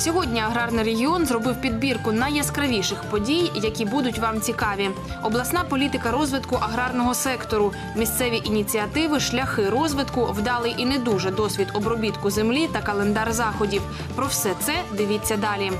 Сьогодні аграрний регіон зробив підбірку найяскравіших подій, які будуть вам цікаві. Обласна політика розвитку аграрного сектору, місцеві ініціативи, шляхи розвитку, вдалий і не дуже досвід обробітку землі та календар заходів. Про все це дивіться далі.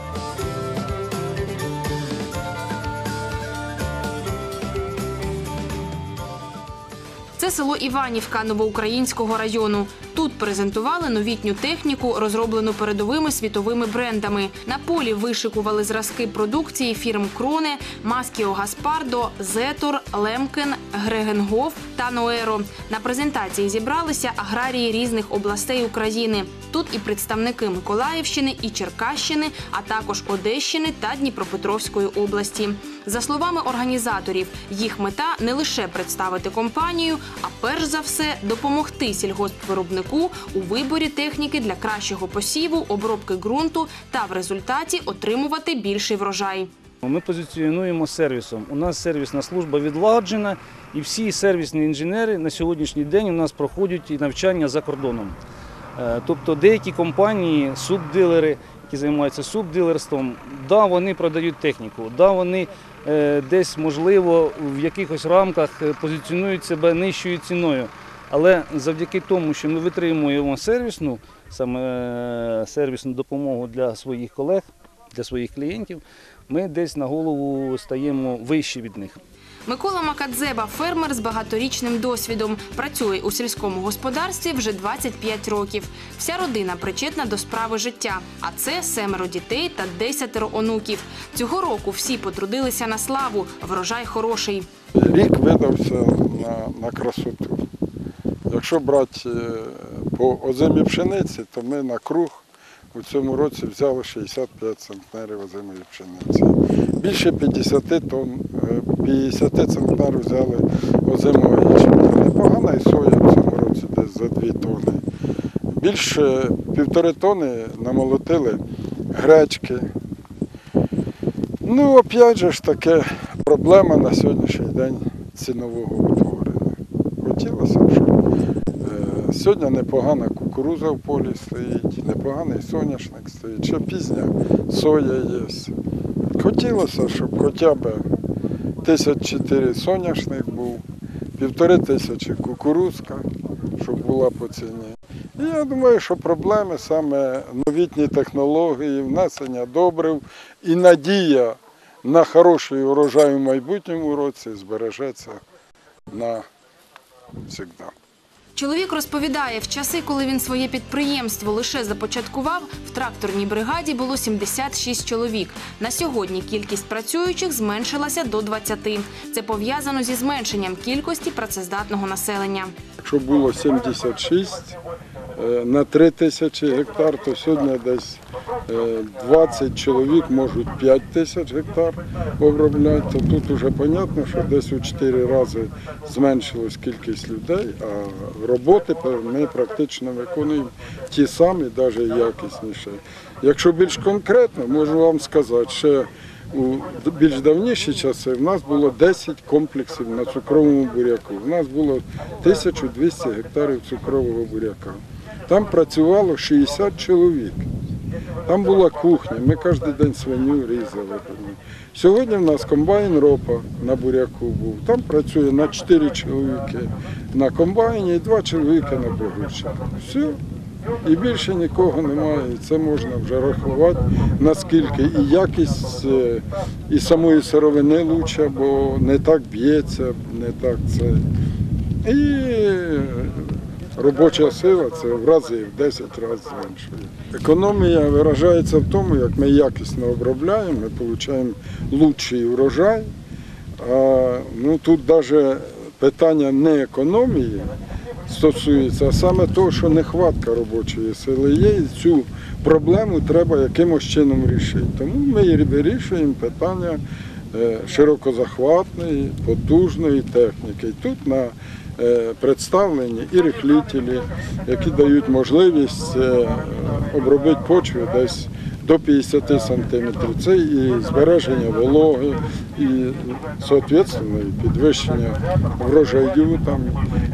Це село Іванівка Новоукраїнського району. Тут презентували новітню техніку, розроблену передовими світовими брендами. На полі вишикували зразки продукції фірм Кроне, Маскіо Гаспардо, Зетор, Лемкен, Грегенгоф та Ноеро. На презентації зібралися аграрії різних областей України. Тут і представники Миколаївщини, і Черкащини, а також Одещини та Дніпропетровської області. За словами організаторів, їх мета не лише представити компанію, а перш за все допомогти сільгоспвиробнику у виборі техніки для кращого посіву, обробки ґрунту та в результаті отримувати більший врожай. Ми позиціонуємо сервісом. У нас сервісна служба відлагоджена, і всі сервісні інженери на сьогоднішній день у нас проходять навчання за кордоном. Е, Тобто деякі компанії, субдилери, які займаються субдилерством, да, вони продають техніку, да, вони е, десь, можливо, в якихось рамках е, позиціонують себе нижчою ціною. Але завдяки тому, що ми витримуємо сервісну, саме е, сервісну допомогу для своїх колег, для своїх клієнтів, ми десь на голову стаємо вище від них. Микола Макадзеба фермер з багаторічним досвідом. Працює у сільському господарстві вже 25 років. Вся родина причетна до справи життя. А це семеро дітей та десятеро онуків. Цього року всі потрудилися на славу. Врожай хороший. Рік видався на, на красоту. Якщо брати е, по озимій пшениці, то ми на круг у цьому році взяли 65 центнерів озимої пшениці. Більше 50 тонн, е, 50 центнерів взяли озимого ячменю. Непогана і соя в цьому році десь за 2 тонни. Більше півтори тонни намолотили гречки. Ну, опять же ж таке проблема на сьогоднішній день цінового утворення. Хотілося б, щоб е, сьогодні непогана кукуруза в полі стоїть, непоганий соняшник стоїть, ще пізня соя є. Хотілося, щоб хоча б тисяч чотири соняшник був, півтори тисячі кукурузка, щоб була по ціні. І я думаю, що проблеми саме новітні технології, внесення добрив і надія на хороший урожай у майбутньому році збережеться на завжди. Чоловік розповідає, в часи, коли він своє підприємство лише започаткував, в тракторній бригаді було 76 чоловік. На сьогодні кількість працюючих зменшилася до 20. Це пов'язано зі зменшенням кількості працездатного населення. Якщо було 76 е, на 3 тисячі гектар, то сьогодні десь 20 чоловік можуть 5 тисяч гектар обробляти. То тут вже зрозуміло, що десь у 4 рази зменшилась кількість людей, а роботи ми практично виконуємо ті самі, навіть якісніше. Якщо більш конкретно, можу вам сказати, ще у більш давніші часи в нас було 10 комплексів на цукровому буряку. У нас було 1200 гектарів цукрового буряка. Там працювало 60 чоловік. Там була кухня, ми кожен день свиню різали. Сьогодні в нас комбайн ропа на буряку був. Там працює на 4 чоловіки на комбайні і 2 чоловіки на погрузчику. Все. І більше нікого немає. Це можна вже рахувати, наскільки і якість е, і самої сировини лучша, бо не так б'ється, не так це. І робоча сила це в рази, в 10 разів зменшує. Економія виражається в тому, як ми якісно обробляємо, ми отримуємо кращий урожай. А, ну, тут навіть питання не економії стосується, а саме того, що нехватка робочої сили є, і цю проблему треба якимось чином рішити. Тому ми вирішуємо питання е, широкозахватної, потужної техніки. Тут на представлені і рихлітелі, які дають можливість е, обробити почву десь до 50 сантиметрів. Це і збереження вологи, і і підвищення врожаю там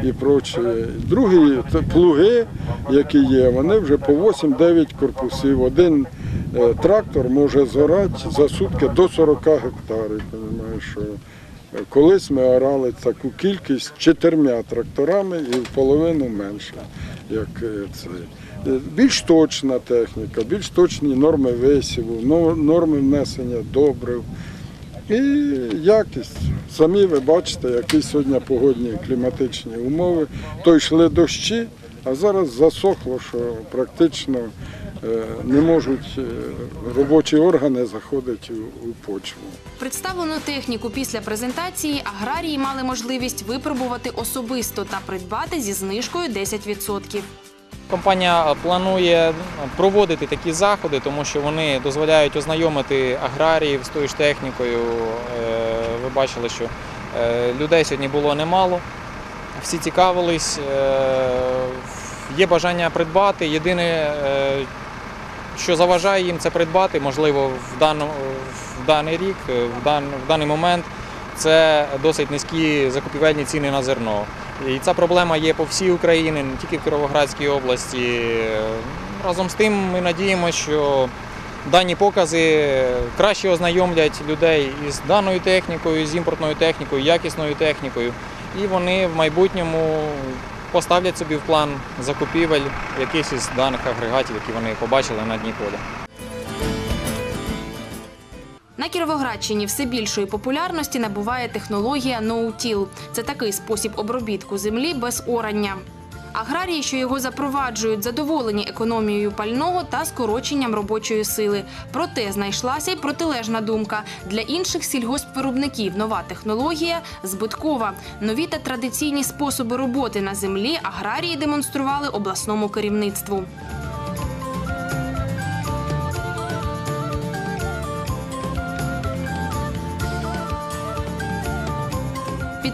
і прочее. Другі плуги, які є, вони вже по 8-9 корпусів. Один е, трактор може зорати за сутки до 40 гектарів. Що е, колись ми орали таку кількість чотирма тракторами і в половину менше, як е, це. Е, Більш точна техніка, більш точні норми висіву, норми внесення добрив. І якість. Самі ви бачите, які сьогодні погодні кліматичні умови. То йшли дощі, а зараз засохло, що практично не можуть е, робочі органи заходити у, почву. Представлену техніку після презентації аграрії мали можливість випробувати особисто та придбати зі знижкою 10%. Компанія планує проводити такі заходи, тому що вони дозволяють ознайомити аграріїв з тою ж технікою. Е, Ви бачили, що е, людей сьогодні було немало, всі цікавились, е, є бажання придбати. Єдине, е, що заважає їм це придбати, можливо, в, дану, в даний рік, е, в, дан, в даний момент, це досить низькі закупівельні ціни на зерно. І ця проблема є по всій Україні, не тільки в Кіровоградській області. Разом з тим ми надіємося, що дані покази краще ознайомлять людей із даною технікою, з імпортною технікою, якісною технікою. І вони в майбутньому поставлять собі в план закупівель якихось із даних агрегатів, які вони побачили на дні поля. На Кіровоградщині все більшої популярності набуває технологія no-till. Це такий спосіб обробітку землі без орання. Аграрії, що його запроваджують, задоволені економією пального та скороченням робочої сили. Проте знайшлася й протилежна думка. Для інших сільгоспвиробників нова технологія збиткова. Нові та традиційні способи роботи на землі аграрії демонстрували обласному керівництву.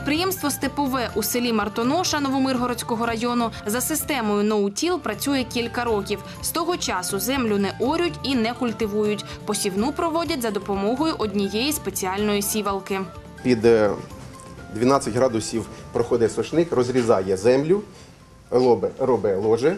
Підприємство Степове у селі Мартоноша Новомиргородського району за системою ноутіл працює кілька років. З того часу землю не орють і не культивують. Посівну проводять за допомогою однієї спеціальної сівалки. під е, 12 градусів проходить сошник, розрізає землю, робить, ложе,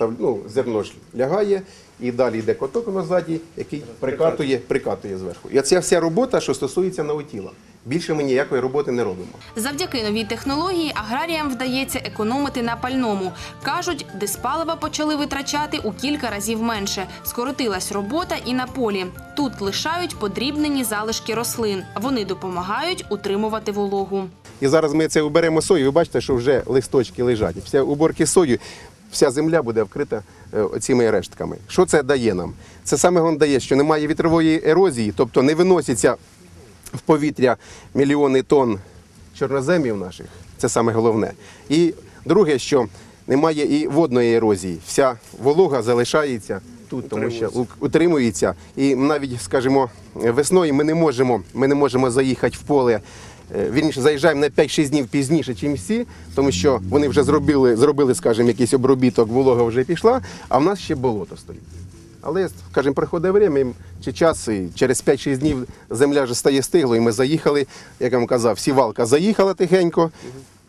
ну, зерно ж лягає, і далі йде коток назаді, який прикатує, прикатує зверху. І ця вся робота, що стосується наутіла. Більше ми ніякої роботи не робимо. Завдяки новій технології аграріям вдається економити на пальному. Кажуть, диспалива почали витрачати у кілька разів менше. Скоротилась робота і на полі. Тут лишають подрібнені залишки рослин. Вони допомагають утримувати вологу. І зараз ми це уберемо сою. Ви бачите, що вже листочки лежать. Після уборки сою вся земля буде вкрита е, цими рештками. Що це дає нам? Це саме головне дає, що немає вітрової ерозії, тобто не виноситься в повітря мільйони тонн чорноземів наших. Це саме головне. І друге, що немає і водної ерозії. Вся волога залишається тут, тому що утримується. І навіть, скажімо, весною ми не можемо, ми не можемо заїхати в поле. Е, Вірніше, заїжджаємо на 5-6 днів пізніше, ніж всі, тому що вони вже зробили, зробили, скажімо, якийсь обробіток, волога вже пішла, а в нас ще болото стоїть. Але, скажімо, приходить время чи час, і через 5-6 днів земля вже стає стиглою, і ми заїхали, як я вам казав, сівалка заїхала тихенько,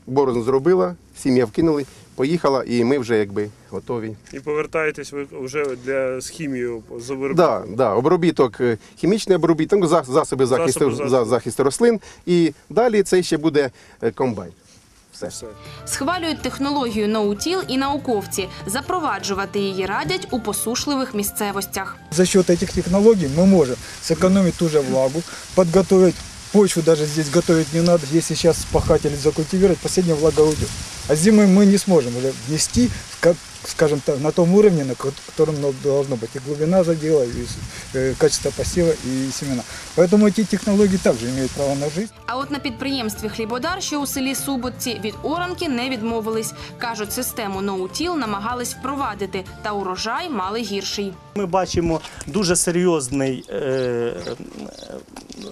борозну зробила, сім'я вкинули, поїхала, і ми вже якби готові. І повертаєтесь ви вже для з хімією з обробітку. Да, да, обробіток, е, хімічний обробіток, ну, за- засоби захисту, захисту. за- захисту рослин. І далі це ще буде е, комбайн. Все. Все. Схвалюють технологію ноутіл і науковці. Запроваджувати її радять у посушливих місцевостях. За счет этих технологий мы можем сэкономить ту же влагу, подготовить почву, даже здесь готовить не надо. Если сейчас спахать или закультивировать, последняя влага уйдет. А зимой мы не сможем уже внести, как, скажем так, на том уровне, на ко- котором оно должно быть. И глубина задела, и э, качество посева, и семена. Поэтому эти технологии также имеют право на жизнь. А от на підприємстві Хлібодар, що у селі Суботці, від оранки не відмовились. Кажуть, систему ноутіл намагались впровадити, та урожай мали гірший. Ми бачимо дуже серйозний е, е,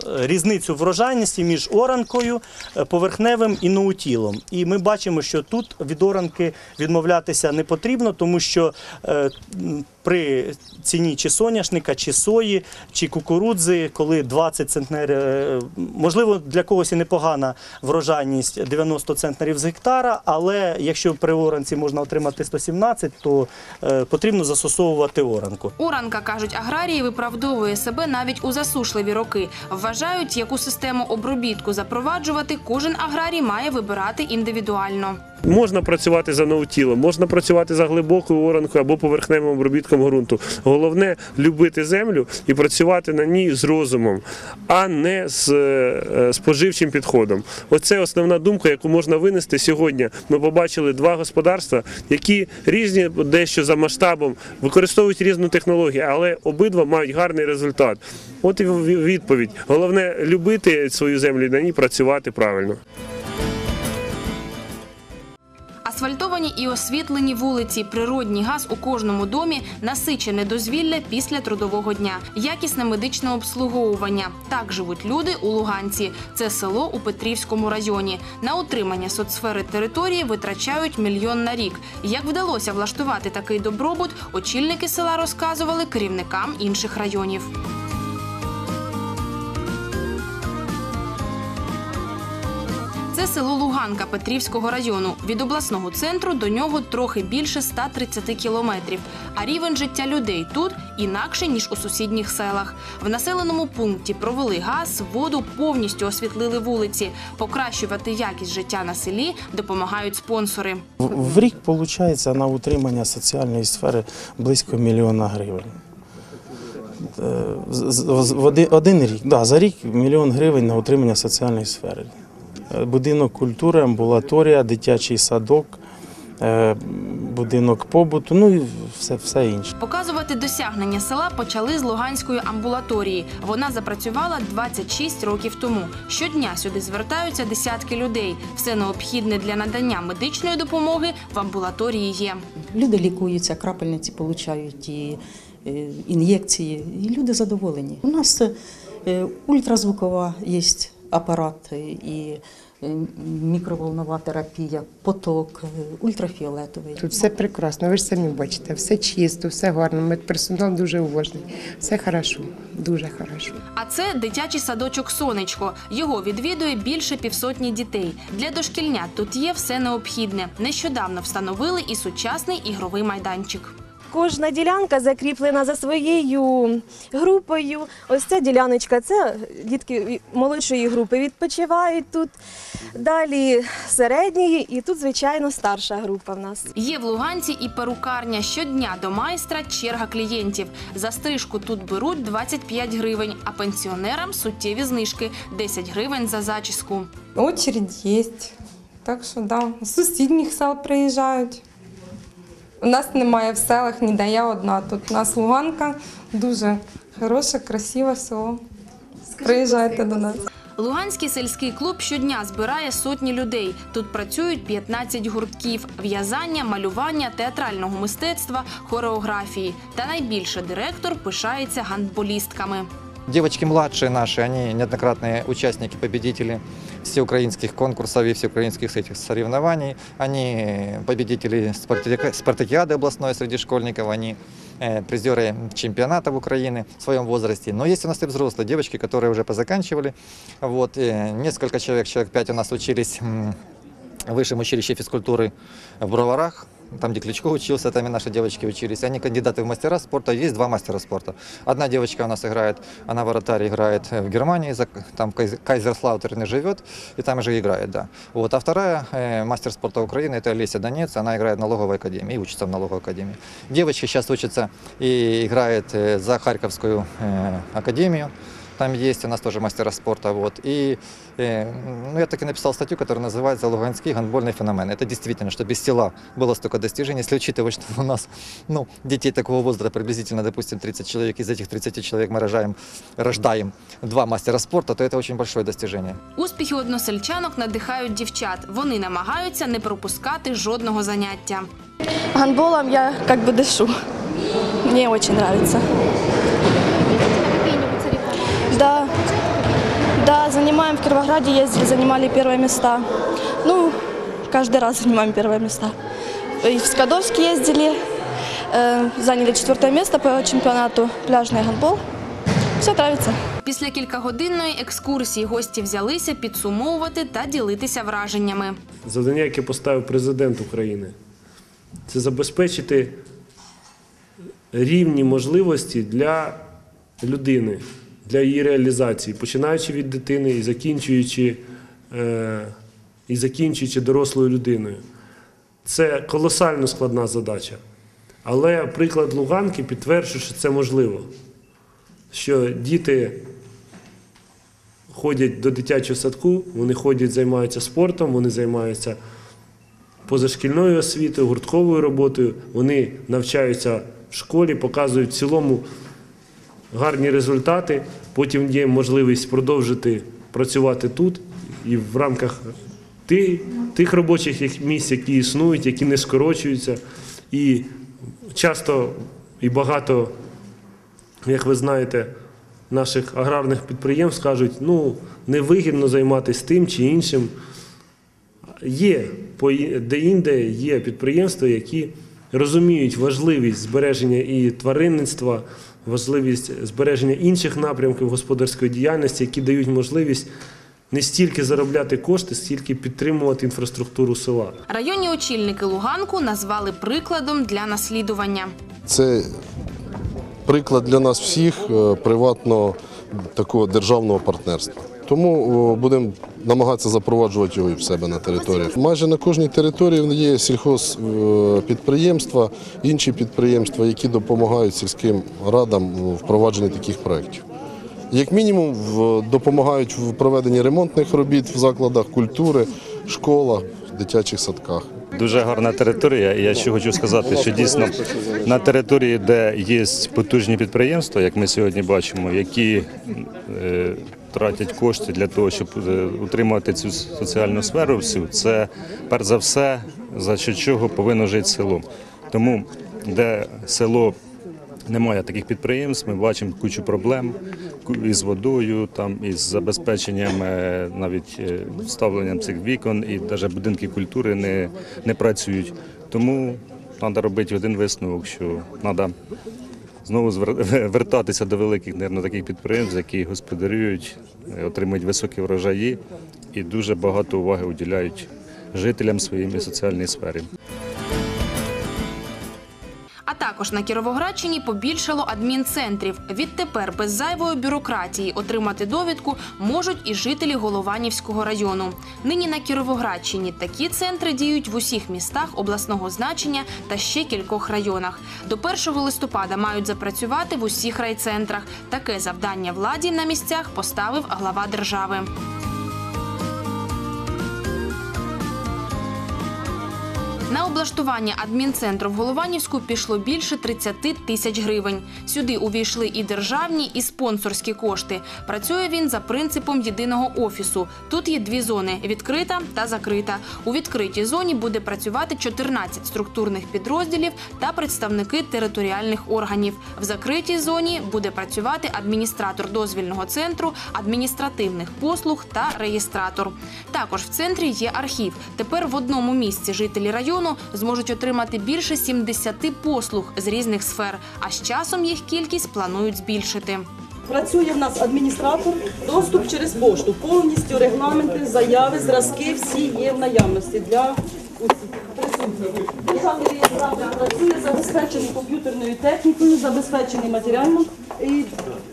різницю врожайності між оранкою, е, поверхневим і ноутілом. І ми бачимо, що тут від оранки відмовлятися не потрібно, тому що е, при ціні чи соняшника, чи сої, чи кукурудзи, коли 20 центнерів, е, можливо, для когось і непогана врожайність 90 центнерів з гектара, але якщо при оранці можна отримати 117, то потрібно застосовувати оранку. Уранка, кажуть аграрії, виправдовує себе навіть у засушливі роки. Вважають, яку систему обробітку запроваджувати, кожен аграрій має вибирати індивідуально. Можна працювати за ноутілом, можна працювати за глибокою оранкою або поверхневим обробітком ґрунту. Головне любити землю і працювати на ній з розумом, а не з е, споживчим підходом. Оце основна думка, яку можна винести сьогодні. Ми побачили два господарства, які різні дещо за масштабом, використовують різну технологію, але обидва мають гарний результат. От і відповідь. Головне любити свою землю і на ній працювати правильно. Асфальтовані і освітлені вулиці, природній газ у кожному домі, насичене дозвілля після трудового дня, якісне медичне обслуговування. Так живуть люди у Луганці. Це село у Петрівському районі. На утримання соцсфери території витрачають мільйон на рік. Як вдалося влаштувати такий добробут, очільники села розказували керівникам інших районів. Це село Луганка Петрівського району. Від обласного центру до нього трохи більше 130 кілометрів. А рівень життя людей тут інакше ніж у сусідніх селах. В населеному пункті провели газ, воду, повністю освітлили вулиці. Покращувати якість життя на селі допомагають спонсори. В рік виходить на утримання соціальної сфери близько мільйона гривень. Е, один рік, да, за рік мільйон гривень на утримання соціальної сфери. Будинок культури, амбулаторія, дитячий садок, е, будинок побуту, ну і все, все інше. Показувати досягнення села почали з Луганської амбулаторії. Вона запрацювала 26 років тому. Щодня сюди звертаються десятки людей. Все необхідне для надання медичної допомоги в амбулаторії є. Люди лікуються, крапельниці отримують і е, ін'єкції, і люди задоволені. У нас е, ультразвукова є апарат і мікроволнова терапія, поток, е, ультрафіолетовий. Тут все прекрасно, ви ж самі бачите, все чисто, все гарно. Медперсонал дуже уважний. Все хорошо, дуже хорошо. А це дитячий садочок Сонечко. Його відвідує більше півсотні дітей. Для дошкільнят тут є все необхідне. Нещодавно встановили і сучасний ігровий майданчик. Кожна ділянка закріплена за своєю групою. Ось ця діляночка, це дітки молодшої групи відпочивають тут. Далі середньої, і тут, звичайно, старша група в нас. Є в Луганці і перукарня. Щодня до майстра черга клієнтів. За стрижку тут беруть 25 гривень, а пенсіонерам суттєві знижки 10 гривень за зачіску. Очередь є. Так що да, з сусідніх сел приїжджають. У нас немає в селах ніде, я одна тут. У нас Луганка, дуже хороше, красиве село. Приїжджайте до нас. Луганський сільський клуб щодня збирає сотні людей. Тут працюють 15 гуртків: в'язання, малювання, театрального мистецтва, хореографії. Та найбільше директор пишається гандболістками. Девочки младшие наши, они неоднократные участники, победители всеукраинских конкурсов и всеукраинских этих соревнований. Они победители спартаки- спартакиады областной среди школьников, они э, призеры чемпионатов Украины в своем возрасте. Но есть у нас и взрослые девочки, которые уже позаканчивали. Вот, э, несколько человек, человек пять у нас учились м, в высшем училище физкультуры в Броварах. Там, где Кличко учился, там и наши девочки учились. Они кандидаты в мастера спорта. Есть два мастера спорта. Одна девочка у нас играет, она вратарь играет в Германии, за- там в Кайз- Кайзерслаутерне живет, и там же играет, да. Вот. А вторая э, мастер спорта Украины, это Олеся Донец, она играет в налоговой академии и учится в налоговой академии. Девочка сейчас учится и играет э, за Харьковскую э, академию. Там есть у нас тоже мастера спорта. Вот. И э, ну, я так и написал статью, которая называется «Луганский гандбольный феномен». Это действительно, что без села было столько достижений. Если учитывать, что у нас ну, детей такого возраста приблизительно, допустим, 30 человек, из этих 30 человек мы рожаем, рождаем два мастера спорта, то это очень большое достижение. Успіхи односельчанок надихають дівчат. Вони намагаються не пропускати жодного заняття. Гандболом я как бы дышу. Мне очень нравится. Да, да, занимаем в Кировограде, ездили, занимали первые места. Ну, каждый раз занимаем первые места. И в Скадовск ездили, Э, заняли четвертое место по чемпионату пляжный гандбол. Все нравится. Після кількагодинної екскурсії гості взялися підсумовувати та ділитися враженнями. Завдання, яке поставив президент України, це забезпечити рівні можливості для людини, для її реалізації, починаючи від дитини і закінчуючи, е, і закінчуючи дорослою людиною. Це колосально складна задача. Але приклад Луганки підтверджує, що це можливо. Що діти ходять до дитячого садку, вони ходять, займаються спортом, вони займаються позашкільною освітою, гуртковою роботою, вони навчаються в школі, показують в цілому гарні результати. Потім є можливість продовжити працювати тут і в рамках ти- тих робочих місць, які існують, які не скорочуються. І часто і багато, як ви знаєте, наших аграрних підприємств кажуть, ну невигідно займатися тим чи іншим. Є де-інде є підприємства, які розуміють важливість збереження і тваринництва, важливість збереження інших напрямків господарської діяльності, які дають можливість не стільки заробляти кошти, стільки підтримувати інфраструктуру села. Районні очільники Луганку назвали прикладом для наслідування. Це приклад для нас всіх е, приватного такого державного партнерства. Тому будемо намагатися запроваджувати його і в себе на території. Майже на кожній території є сільхозпідприємства, інші підприємства, які допомагають сільським радам впровадженні таких проєктів. Як мінімум, допомагають в проведенні ремонтних робіт в закладах культури, школах, дитячих садках. Дуже гарна територія. Я ще хочу сказати, що дійсно на території, де є потужні підприємства, як ми сьогодні бачимо, які е, тратять кошти для того, щоб е, утримувати цю соціальну сферу, всю це перш за все, за що чого повинно жити село. Тому де село немає таких підприємств, ми бачимо кучу проблем із водою, там із забезпеченням е, навіть е, вставленням цих вікон, і навіть будинки культури не, не працюють. Тому треба робити один висновок, що треба знову вертатися до великих нервно таких підприємств, які господарюють, е, отримують високі врожаї і дуже багато уваги уділяють жителям своїм і соціальній сфері. Також на Кіровоградщині побільшало адмінцентрів. Відтепер без зайвої бюрократії отримати довідку можуть і жителі Голованівського району. Нині на Кіровоградщині такі центри діють в усіх містах обласного значення та ще кількох районах. До 1 листопада мають запрацювати в усіх райцентрах. Таке завдання владі на місцях поставив глава держави. На облаштування адмінцентру в Голованівську пішло більше 30 тисяч гривень. Сюди увійшли і державні, і спонсорські кошти. Працює він за принципом єдиного офісу. Тут є дві зони: відкрита та закрита. У відкритій зоні буде працювати 14 структурних підрозділів та представники територіальних органів. В закритій зоні буде працювати адміністратор дозвільного центру, адміністративних послуг та реєстратор. Також в центрі є архів. Тепер в одному місці жителі району зможуть отримати більше 70 послуг з різних сфер. А з часом їх кількість планують збільшити. Працює в нас адміністратор, доступ через пошту. Повністю регламенти, заяви, зразки всі є в наявності для усіх. Працює забезпечений комп'ютерною технікою, забезпечений матеріально і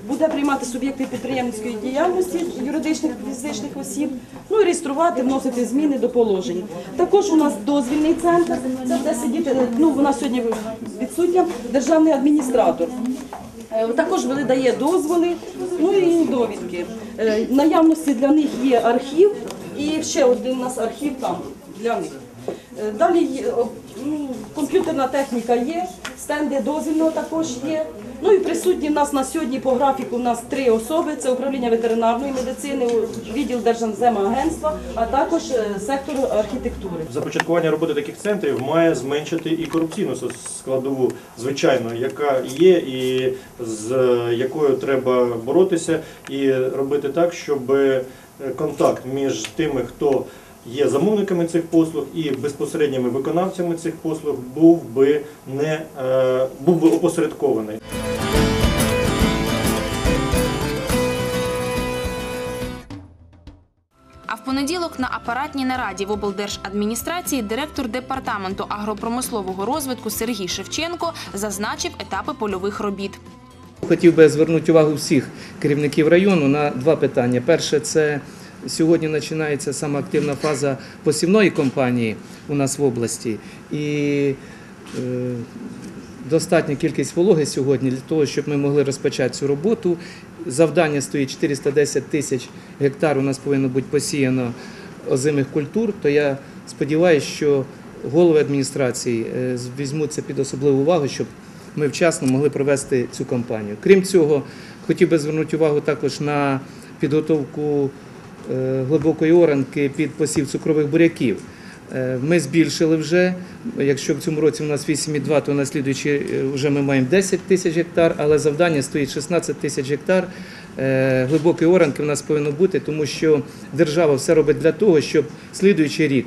буде приймати суб'єкти підприємницької діяльності юридичних фізичних осіб, ну і реєструвати, вносити зміни до положень. Також у нас дозвільний центр, це де сидіти, ну нас сьогодні відсутня державний адміністратор. Е, Також видає дозволи, ну і довідки. Е, наявності для них є архів і ще один у нас архів там для них. Е, Далі ну, комп'ютерна техніка є, стенди дозвільного також є. Ну і присутні в нас на сьогодні по графіку у нас три особи: це управління ветеринарної медицини, відділ Держземагентства, а також е, сектор архітектури. Започаткування роботи таких центрів має зменшити і корупційну складову, звичайно, яка є, і з якою треба боротися, і робити так, щоб е, контакт між тими, хто є замовниками цих послуг і безпосередніми виконавцями цих послуг, був би не е, був би опосередкований. А в понеділок на апаратній нараді в облдержадміністрації директор департаменту агропромислового розвитку Сергій Шевченко зазначив етапи польових робіт. Хотів би звернути увагу всіх керівників району на два питання. Перше, це сьогодні починається саме активна фаза посівної кампанії у нас в області. І е, достатня кількість вологи сьогодні для того, щоб ми могли розпочати цю роботу. Завдання стоїть 410 тисяч гектар. У нас повинно бути посіяно озимих культур. То я сподіваюся, що голови адміністрації е, візьмуть це під особливу увагу, щоб ми вчасно могли провести цю кампанію. Крім цього, хотів би звернути увагу також на підготовку глибокої оранки під посів цукрових буряків. Е, Ми збільшили вже. Якщо в цьому році у нас 8,2, то на слідуючий е, вже ми маємо 10 тисяч гектар, але завдання стоїть 16 тисяч гектар. Е, Глибокої оранки у нас повинно бути, тому що держава все робить для того, щоб слідуючий рік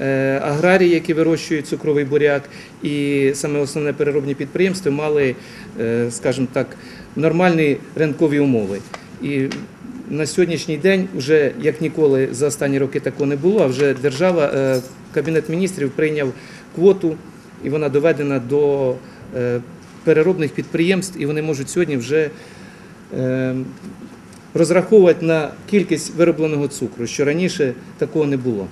е, аграрії, які вирощують цукровий буряк, і саме основне переробні підприємства мали, е, скажімо так, нормальні ринкові умови. І на сьогоднішній день вже як ніколи за останні роки такого не було. А вже держава, е, кабінет міністрів прийняв квоту, і вона доведена до е, переробних підприємств, і вони можуть сьогодні вже е, розраховувати на кількість виробленого цукру, що раніше такого не було.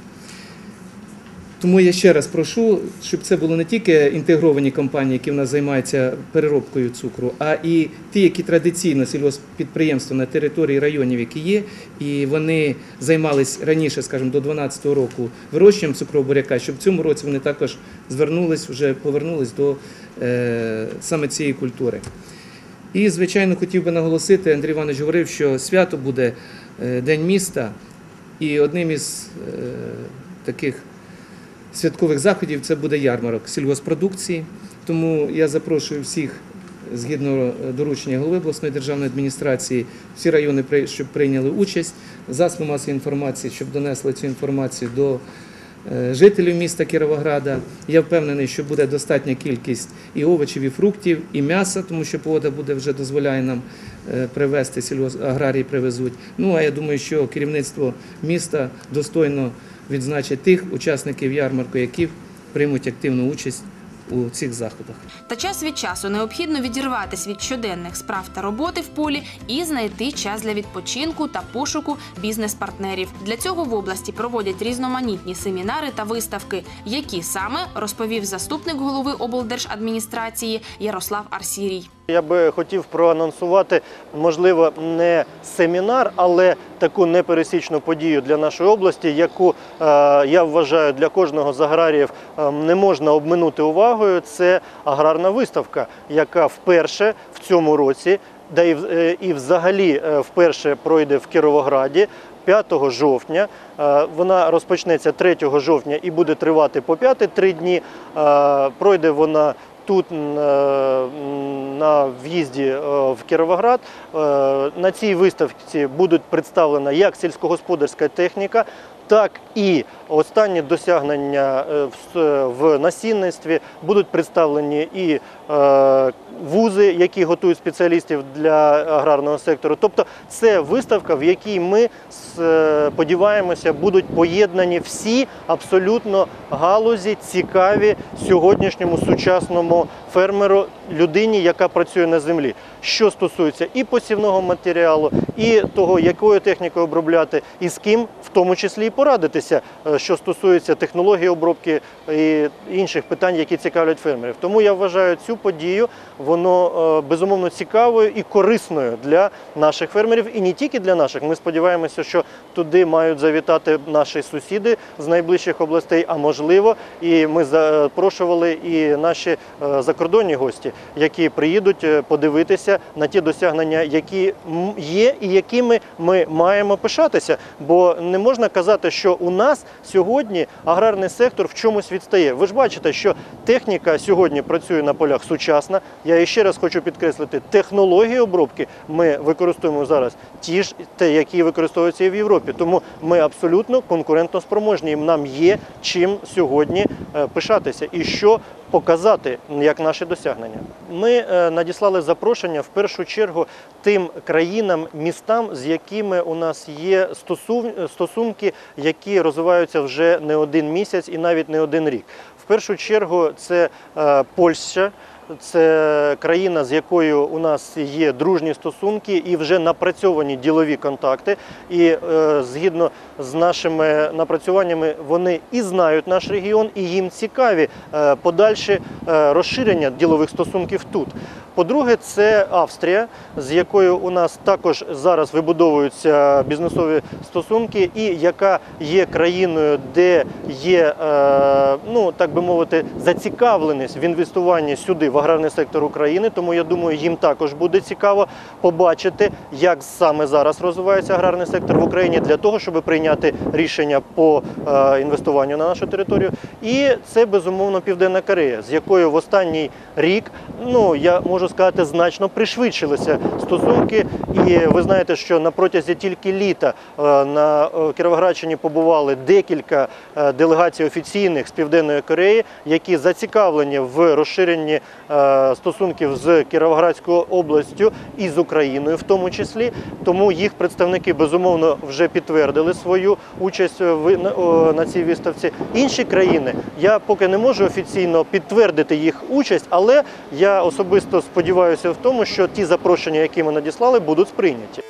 Тому я ще раз прошу, щоб це були не тільки інтегровані компанії, які в нас займаються переробкою цукру, а і ті, які традиційно сільгоспідприємства на території районів, які є, і вони займались раніше, скажімо, до 2012 року вирощенням цукрового буряка, щоб в цьому році вони також звернулись, вже повернулись до е, саме цієї культури. І, звичайно, хотів би наголосити, Андрій Іванович говорив, що свято буде е, День міста, і одним із е, таких святкових заходів це буде ярмарок сільгоспродукції. Тому я запрошую всіх, згідно е, доручення голови обласної державної адміністрації, всі райони, щоб прийняли участь, засоби масової інформації, щоб донесли цю інформацію до е, жителів міста Кіровограда. Я впевнений, що буде достатня кількість і овочів, і фруктів, і м'яса, тому що погода буде вже дозволяє нам е, привезти сільгос аграрії привезуть. Ну а я думаю, що керівництво міста достойно відзначить тих учасників ярмарку, які приймуть активну участь у цих заходах. Та час від часу необхідно відірватися від щоденних справ та роботи в полі і знайти час для відпочинку та пошуку бізнес-партнерів. Для цього в області проводять різноманітні семінари та виставки, які саме розповів заступник голови облдержадміністрації Ярослав Арсірій. Я би хотів проанонсувати, можливо, не семінар, але таку непересічну подію для нашої області, яку е, я вважаю для кожного з аграріїв е, не можна обминути увагою. Це аграрна виставка, яка вперше в цьому році, да і, е, взагалі вперше пройде в Кіровограді. 5 жовтня вона розпочнеться 3 жовтня і буде тривати по 5 три дні. Пройде вона тут е, на в'їзді е, в Кіровоград. Е, На цій виставці будуть представлена як сільськогосподарська техніка, так і останні досягнення е, в насінництві будуть представлені і е, вузи, які готують спеціалістів для аграрного сектору. Тобто це виставка, в якій ми сподіваємося, будуть поєднані всі абсолютно галузі, цікаві сьогоднішньому сучасному фермеру, людині, яка працює на землі. Що стосується і посівного матеріалу, і того, якою технікою обробляти, і з ким в тому числі і порадитися, е, що стосується технології обробки і інших питань, які цікавлять фермерів. Тому я вважаю цю подію воно е, безумовно цікавою і корисною для наших фермерів, і не тільки для наших. Ми сподіваємося, що туди мають завітати наші сусіди з найближчих областей, а можливо, і ми запрошували і наші е, закордонні гості, які приїдуть е, подивитися на ті досягнення, які є, і якими ми маємо пишатися. Бо не можна казати, що у нас сьогодні аграрний сектор в чомусь відстає? Ви ж бачите, що техніка сьогодні працює на полях сучасна. Я ще раз хочу підкреслити, технології обробки ми використовуємо зараз ті ж те, які використовуються і в Європі. Тому ми абсолютно конкурентно спроможні. Нам є чим сьогодні е, пишатися і що показати як наші досягнення. Ми е, надіслали запрошення в першу чергу тим країнам, містам, з якими у нас є стосунки, які розвиваються вже не один місяць і навіть не один рік. В першу чергу це е, Польща. Це країна, з якою у нас є дружні стосунки і вже напрацьовані ділові контакти. І е, згідно з нашими напрацюваннями, вони і знають наш регіон, і їм цікаві е, подальші е, розширення ділових стосунків тут. По-друге, це Австрія, з якою у нас також зараз вибудовуються бізнесові стосунки, і яка є країною, де є, е, ну так би мовити, зацікавленість в інвестуванні сюди в аграрний сектор України. Тому я думаю, їм також буде цікаво побачити, як саме зараз розвивається аграрний сектор в Україні для того, щоб прийняти рішення по е, інвестуванню на нашу територію. І це безумовно Південна Корея, з якою в останній рік, ну я можу сказати, значно пришвидшилися стосунки. І ви знаєте, що на протязі тільки літа е, на е, Кіровоградщині побували декілька делегацій офіційних з Південної Кореї, які зацікавлені в розширенні стосунків з Кіровоградською областю і з Україною, в тому числі. Тому їх представники безумовно вже підтвердили свою участь о, на цій виставці. Інші країни я поки не можу офіційно підтвердити їх участь, але я особисто сподіваюся в тому, що ті запрошення, які ми надіслали, будуть сприйняті.